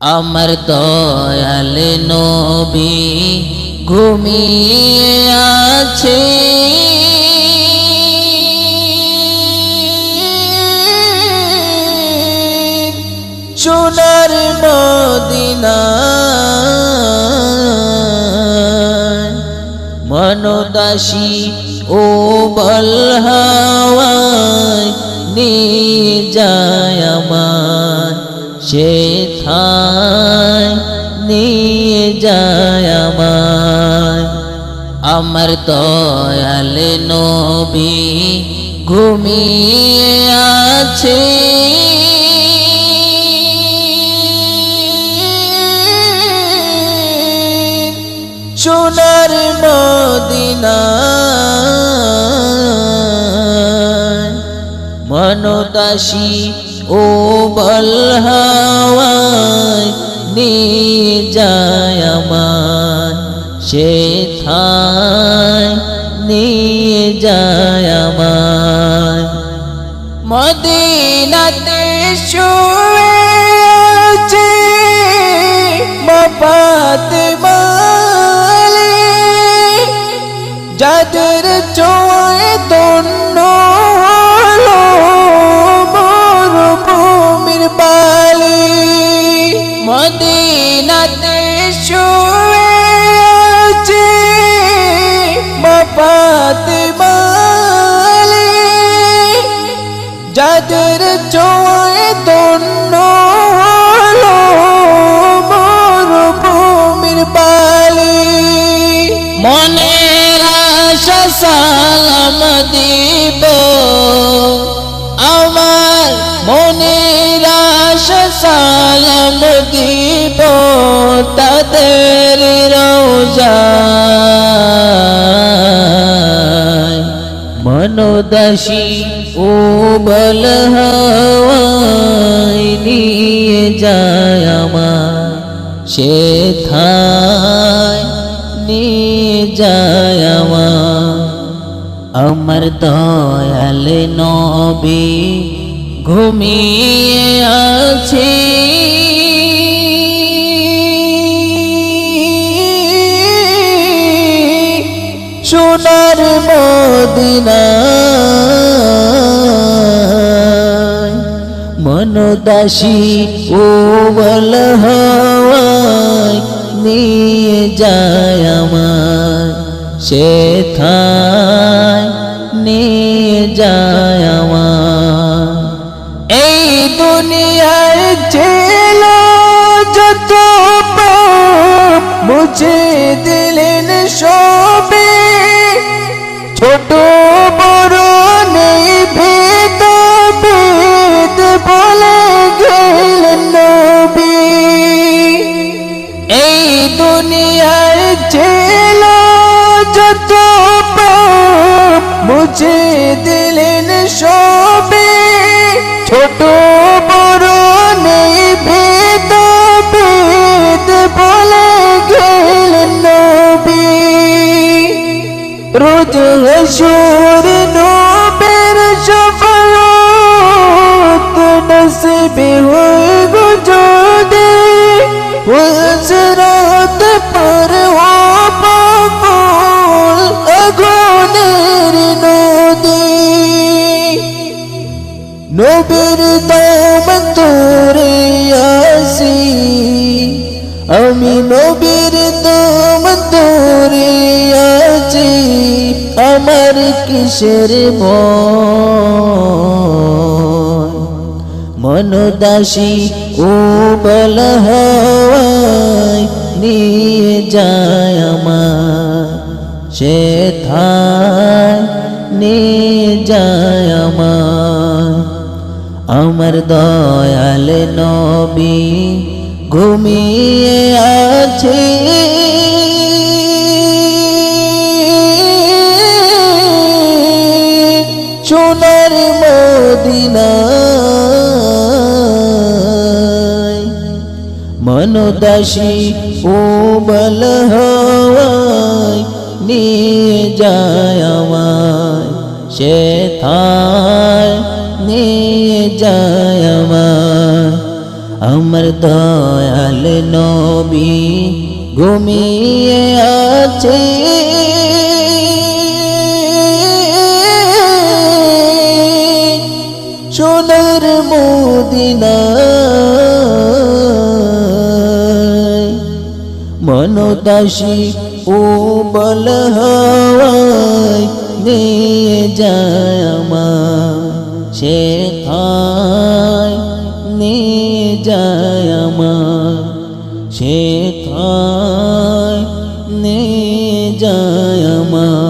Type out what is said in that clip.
আমার দয়াল নবী ঘুমিয়ে আছে। সোনার মদিনা। মনদাসী ও বল হাওয়ায় নিয়ে যায় আমার। সে থায় নিয়ে যায় আমার আমার দয়াল নবী ঘুমিয়ে আছে। সোনার মদিনা। মনদাসী ও বল হাওয়ায় নিয়ে যায় আমার সে থায় নিয়ে যায় আমার মদিনাতে শুয়ে আছে মফাত মালে, যাদের চোয়ে সালাম দিব। আমার মনের আশা সালাম দিব। তাদের রোজায় মনোদাসী ও বল নিয়ে যায় আমার। সে থায় নিয়ে যায় আমার। আমার দয়াল নবী ঘুমিয়ে আছে। সোনার মদিনা। মনদাসী ও বল নিয়ে যায় আমার সে থায় নিয়ে যায় এই দুনিয়ায় ছিল মুছে দিলেন সবে, ছোট বড় নেই ভেদ ভেদ বলে গেলেন নবী। রোজ হসুর নবের সফলত নসিবে হয়ে গো নবীর তোরে আসি। আমি নবীর দাম তোরে আছি আমার কিসের মনদাসী ও বল নিয়ে যায় আমার। সে থায় নিয়ে যায় আমার দয়াল নবী ঘুমিয়ে আছে। সোনার মদিনায় মনদাসী ও বল নিয়ে যায় আমায় সে থায়। নিয়ে যায় আমায় আমার দয়াল নবী ঘুমিয়ে আছে। সোনার মদিনায় মনদাসী ও বল হাওয়ায় নিয়ে যায় আমার। শেখায় নিয়ে যায় আমার। শেখায় নিয়ে যায় আমার।